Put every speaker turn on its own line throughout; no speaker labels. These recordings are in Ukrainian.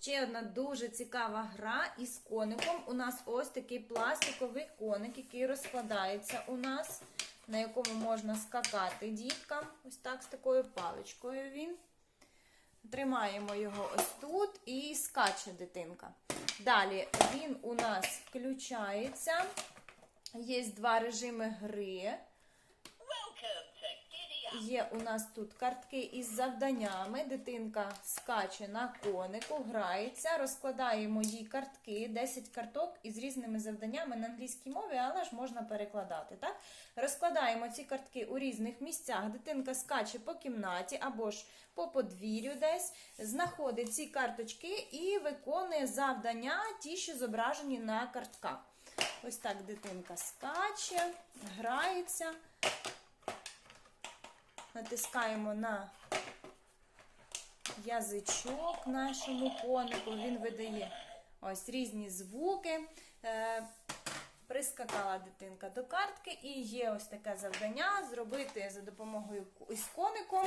Ще одна дуже цікава гра із коником. У нас ось такий пластиковий коник, який розкладається у нас, на якому можна скакати діткам. Ось так з такою паличкою він. Тримаємо його ось тут і скаче дитинка. Далі він у нас включається. Є два режими гри. Є у нас тут картки із завданнями. Дитинка скаче на конику, грається, розкладаємо їй картки, 10 карток із різними завданнями на англійській мові, але ж можна перекладати. Так? Розкладаємо ці картки у різних місцях. Дитинка скаче по кімнаті або ж по подвір'ю десь, знаходить ці карточки і виконує завдання, ті, що зображені на картках. Ось так дитинка скаче, грається. Натискаємо на язичок нашому конику. Він видає ось різні звуки. Е, Прискакала дитинка до картки, і є ось таке завдання зробити за допомогою із коником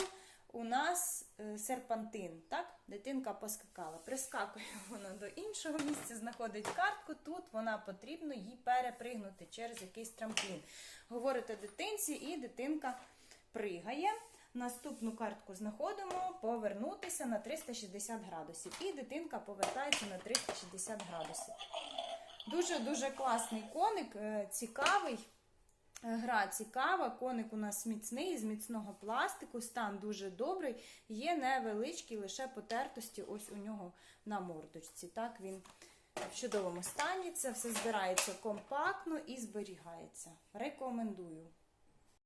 у нас е, серпантин. Так? Дитинка поскакала. Прискакує вона до іншого місця, знаходить картку. Тут вона потрібно їй перепригнути через якийсь трамплін. Говорите дитинці, і дитинка пригає. Наступну картку знаходимо, повернутися на 360 градусів. І дитинка повертається на 360 градусів. Дуже-дуже класний коник, е, цікавий. Е, Гра цікава, коник у нас міцний, з міцного пластику, стан дуже добрий. Є невеличкі лише потертості ось у нього на мордочці. Так, він в чудовому стані. Це все збирається компактно і зберігається. Рекомендую.